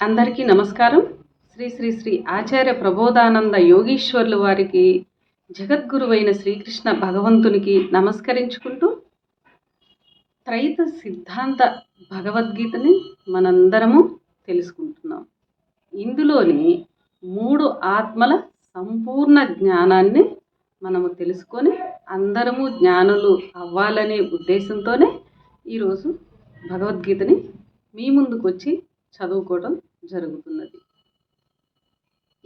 అందరికీ నమస్కారం. శ్రీ శ్రీ శ్రీ ఆచార్య ప్రబోధానంద యోగీశ్వర్లు వారికి జగద్గురువైన శ్రీకృష్ణ భగవంతునికి నమస్కరించుకుంటూ త్రైత సిద్ధాంత భగవద్గీతని మనందరము తెలుసుకుంటున్నాం. ఇందులోని మూడు ఆత్మల సంపూర్ణ జ్ఞానాన్ని మనము తెలుసుకొని అందరము జ్ఞానులు అవ్వాలనే ఉద్దేశంతోనే ఈరోజు భగవద్గీతని మీ ముందుకు వచ్చి చదువుకోవటం జరుగుతున్నది.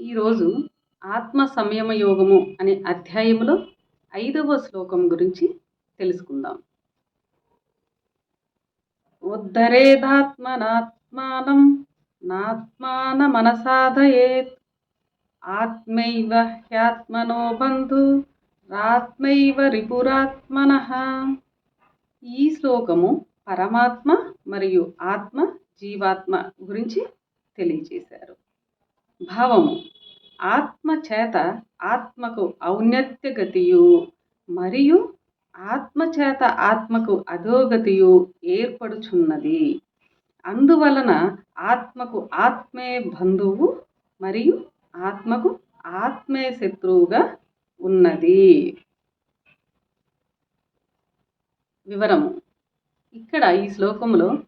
ఈరోజు ఆత్మ సంయమ యోగము అనే అధ్యాయములో ఐదవ శ్లోకం గురించి తెలుసుకుందాం. ఉద్ధరేదాత్మనాత్మానం నాత్మాన మనసాధయేత్ ఆత్మైవ హ్యాత్మనో బంధు రాత్మైవ రిపురాత్మన. ఈ శ్లోకము పరమాత్మ మరియు ఆత్మ జీవాత్మ గురించి తెలియచేశారు భావము. ఆత్మ చేత ఆత్మకు ఔన్నత్య గతియు మరియు ఆత్మ చేత ఆత్మకు అధోగతియు ఏర్పడుచున్నది. అందువలన ఆత్మకు ఆత్మే బంధువు మరియు ఆత్మకు ఆత్మే శత్రువుగా ఉన్నది. వివరము. ఇక్కడ ఈ శ్లోకంలో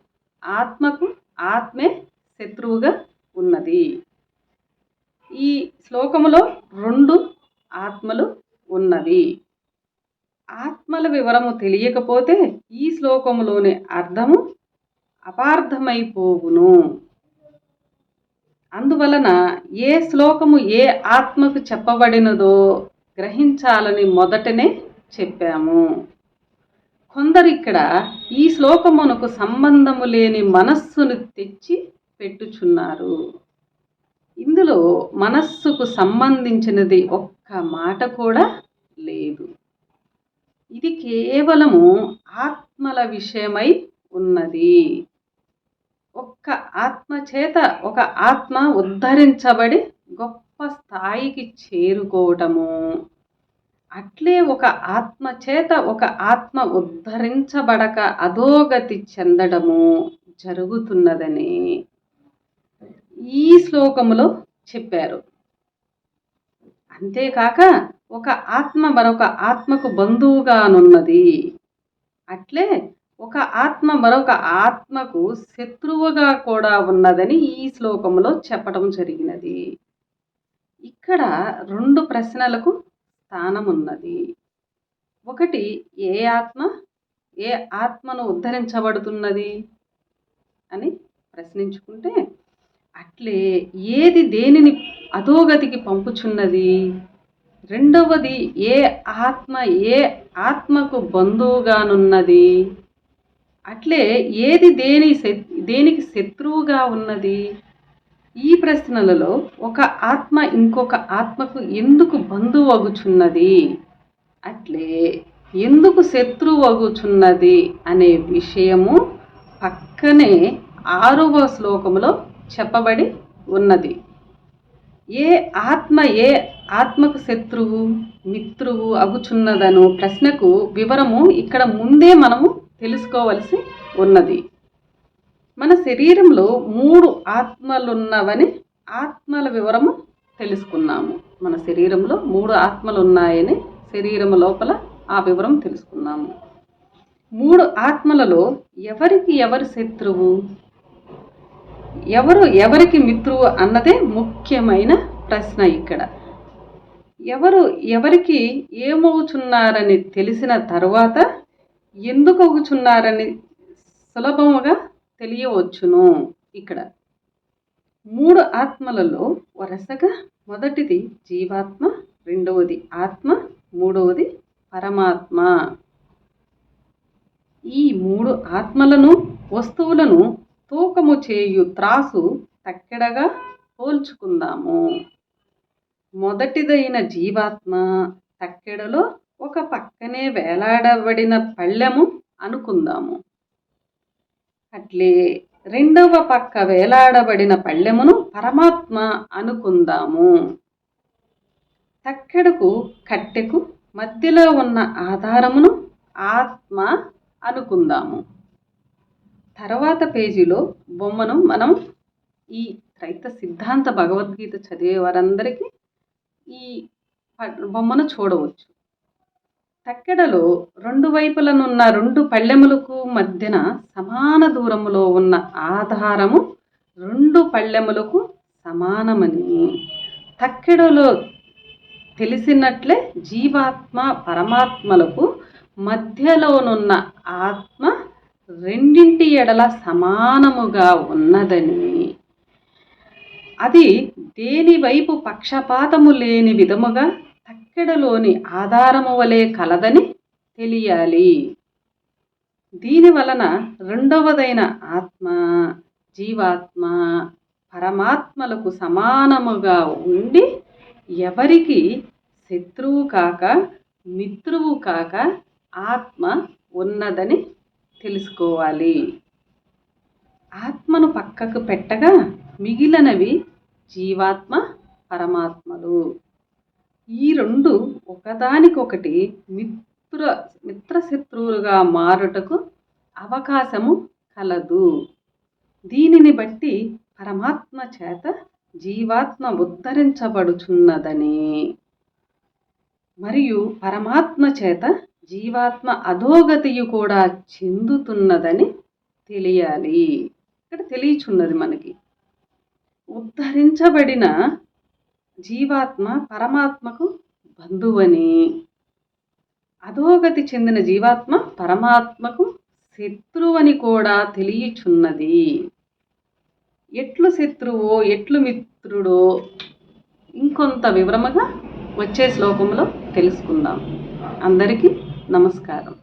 ఆత్మకు ఆత్మే శత్రువుగా ఉన్నది. ఈ శ్లోకములో రెండు ఆత్మలు ఉన్నవి. ఆత్మల వివరము తెలియకపోతే ఈ శ్లోకములోని అర్థము అపార్థమైపోవును. అందువలన ఏ శ్లోకము ఏ ఆత్మకు చెప్పబడినదో గ్రహించాలని మొదటనే చెప్పాము. కొందరు ఇక్కడ ఈ శ్లోకమునకు సంబంధము లేని మనస్సును తెచ్చి పెట్టుచున్నారు. ఇందులో మనస్సుకు సంబంధించినది ఒక్క మాట కూడా లేదు. ఇది కేవలము ఆత్మల విషయమై ఉన్నది. ఒక్క ఆత్మ చేత ఒక ఆత్మ ఉద్ధరించబడి గొప్ప స్థాయికి చేరుకోవటము. అట్లే ఒక ఆత్మ చేత ఒక ఆత్మ ఉద్ధరించబడక అధోగతి చెందడము జరుగుతున్నదని ఈ శ్లోకములో చెప్పారు. అంతేకాక ఒక ఆత్మ మరొక ఆత్మకు బంధువుగానున్నది. అట్లే ఒక ఆత్మ మరొక ఆత్మకు శత్రువుగా కూడా ఉన్నదని ఈ శ్లోకంలో చెప్పడం జరిగినది. ఇక్కడ రెండు ప్రశ్నలకు స్థానం ఉన్నది ఒకటి ఏ ఆత్మ ఏ ఆత్మను ఉద్ధరించబడుతున్నది? అని ప్రశ్నించుకుంటే అట్లే ఏది దేనిని అధోగతికి పంపుచున్నది? రెండవది ఏ ఆత్మ ఏ ఆత్మకు బంధువుగానున్నది? అట్లే ఏది దేని దేనికి శత్రువుగా ఉన్నది? ఈ ప్రశ్నలలో ఒక ఆత్మ ఇంకొక ఆత్మకు ఎందుకు బంధువు అగుచున్నది అట్లే ఎందుకు శత్రువు అగుచున్నది అనే విషయము పక్కనే ఆరవ శ్లోకములో చెప్పబడి ఉన్నది. ఏ ఆత్మ ఏ ఆత్మకు శత్రువు మిత్రువు అగుచున్నదను ప్రశ్నకు వివరము ఇక్కడ ముందే మనము తెలుసుకోవలసి ఉన్నది. మన శరీరంలో మూడు ఆత్మలున్నవని ఆత్మల వివరము తెలుసుకున్నాము. మన శరీరంలో మూడు ఆత్మలు ఉన్నాయని శరీరం లోపల ఆ వివరం తెలుసుకున్నాము. మూడు ఆత్మలలో ఎవరికి ఎవరు శత్రువు? ఎవరు ఎవరికి మిత్రువు అన్నదే ముఖ్యమైన ప్రశ్న ఇక్కడ. ఎవరు ఎవరికి ఏమవుచున్నారని తెలిసిన తర్వాత ఎందుకు అవుచున్నారని సులభముగా తెలియవచ్చును ఇక్కడ. మూడు ఆత్మలలో వరుసగా మొదటిది జీవాత్మ రెండవది ఆత్మ మూడవది పరమాత్మ. ఈ మూడు ఆత్మలను వస్తువులను తూకము చేయు త్రాసు తక్కెడగా పోల్చుకుందాము. మొదటిదైన జీవాత్మ తక్కెడలో ఒక పక్కనే వేలాడబడిన పళ్ళెము అనుకుందాము. అట్లే రెండవ పక్క వేలాడబడిన పళ్ళెమును పరమాత్మ అనుకుందాము. తక్కెడకు కట్టెకు మధ్యలో ఉన్న ఆధారమును ఆత్మ అనుకుందాము. తర్వాత పేజీలో బొమ్మను మనం ఈ త్రైత సిద్ధాంత భగవద్గీత చదివే వారందరికీ ఈ ప- బొమ్మను చూడవచ్చు. తక్కెడలో రెండు వైపులనున్న రెండు పళ్ళెములకు మధ్యన సమాన దూరములో ఉన్న ఆధారము రెండు పళ్ళెములకు సమానమని. తక్కెడలో తెలిసినట్లే జీవాత్మ పరమాత్మలకు మధ్యలోనున్న ఆత్మ రెండింటి ఎడల సమానముగా ఉన్నదని. అది దేని వైపు పక్షపాతము లేని విధముగా ఇక్కడలోని ఆధారము వలె కలదని తెలియాలి. దీని వలన రెండవదైన ఆత్మ జీవాత్మ పరమాత్మలకు సమానముగా ఉండి ఎవరికి శత్రువు కాక మిత్రువు కాక ఆత్మ ఉన్నదని తెలుసుకోవాలి. ఆత్మను పక్కకు పెట్టగా మిగిలినవి జీవాత్మ పరమాత్మలు. ఈ రెండు ఒకదానికొకటి మిత్ర మిత్రశత్రువులుగా మారుటకు అవకాశము కలదు. దీనిని బట్టి పరమాత్మ చేత జీవాత్మ ఉద్ధరించబడుచున్నదని. మరియు పరమాత్మ చేత జీవాత్మ అధోగతియు కూడా చెందుతున్నదని తెలియాలి. ఇక్కడ తెలియచున్నది మనకి. ఉద్ధరించబడిన జీవాత్మ పరమాత్మకు బంధువని. అధోగతి చెందిన జీవాత్మ పరమాత్మకు శత్రువని కూడా తెలియచున్నది. ఎట్లు శత్రువో ఎట్లు మిత్రుడో ఇంకొంత వివరముగా వచ్చే శ్లోకంలో తెలుసుకుందాం. అందరికీ నమస్కారం.